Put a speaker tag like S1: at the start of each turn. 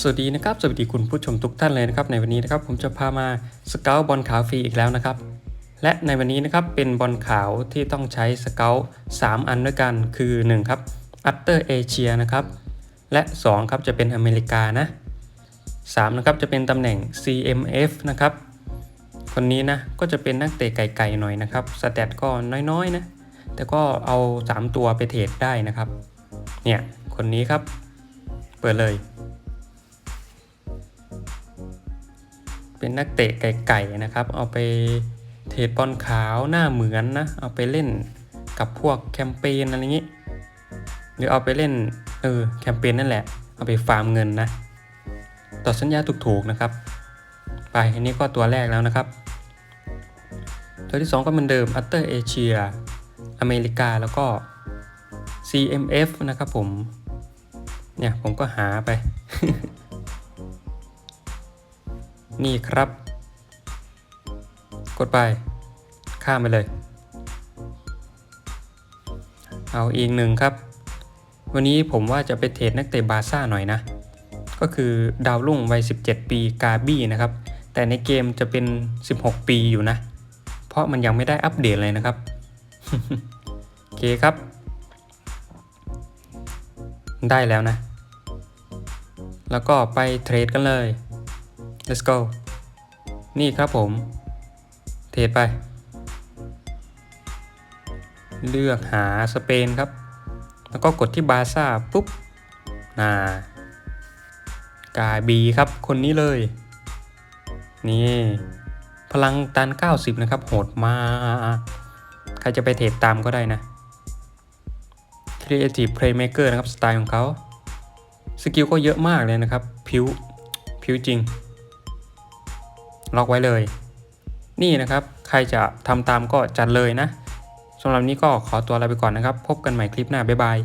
S1: สวัสดีนะครับ สวัสดีคุณผู้ชมทุกท่านเลยนะครับในวันนี้นะครับผมจะพามาสเกลบอลขาวฟรีอีกแล้วนะครับ และในวันนี้นะครับเป็นบอลขาวที่ต้องใช้สเกล3อันด้วยกันคือ1ครับอัตเตอร์เอเชียนะครับและ2ครับจะเป็นอเมริกานะ3นะครับจะเป็นตำแหน่ง CMF นะครับคนนี้นะก็จะเป็นนักเตะไกลๆหน่อยนะครับสแตทก็น้อยๆนะแต่ก็เอา 3 ตัวไปเทรดได้นะครับเนี่ยคนนี้ครับเปิดเลย เป็นนักเตะไก่ๆนะครับ เอาไปเทรดบอลขาวหน้าเหมือนนะ เอาไปเล่นกับพวกแคมเปญอะไรเงี้ยหรือเอาไปเล่นเออแคมเปญนั่นแหละ เอาไปฟาร์มเงินนะต่อสัญญาถูกๆนะครับ ไปอันนี้ก็ตัวแรกแล้วนะครับ ตัวที่ 2 ก็เหมือนเดิมอัตเตอร์เอเชียอเมริกาแล้วก็ CMF นะครับผม เนี่ยผมก็หาไป นี่ครับ กดไป ข้ามไปเลย เอาอีกหนึ่งครับ วันนี้ผมว่าจะไปเทรดนักเตะบาซ่าหน่อยนะ ก็คือดาวรุ่งวัย 17 ปีกาบี้นะครับ แต่ในเกมจะเป็น 16 ปีอยู่นะ เพราะมันยังไม่ได้อัปเดตเลยนะครับโอเคครับ ได้แล้วนะ แล้วก็ไปเทรดกันเลย let's go นี่ครับผม เทรดไป เลือกหาสเปนครับ แล้วก็กดที่บาซ่าปุ๊บน่ากายบีครับ คนนี้เลย นี่ พลังตัน 90 นะครับ โหดมาก ใครจะไปเทรดตามก็ได้นะ Creative Playmaker นะครับ สไตล์ของเขา สกิลก็เยอะมากเลยนะครับ ผิว ผิวจริง ล็อกไว้เลย นี่นะครับ ใครจะทำตามก็จัดเลยนะสำหรับนี้ก็ขอตัวลาไปก่อนนะครับ พบกันใหม่คลิปหน้า บ๊ายบาย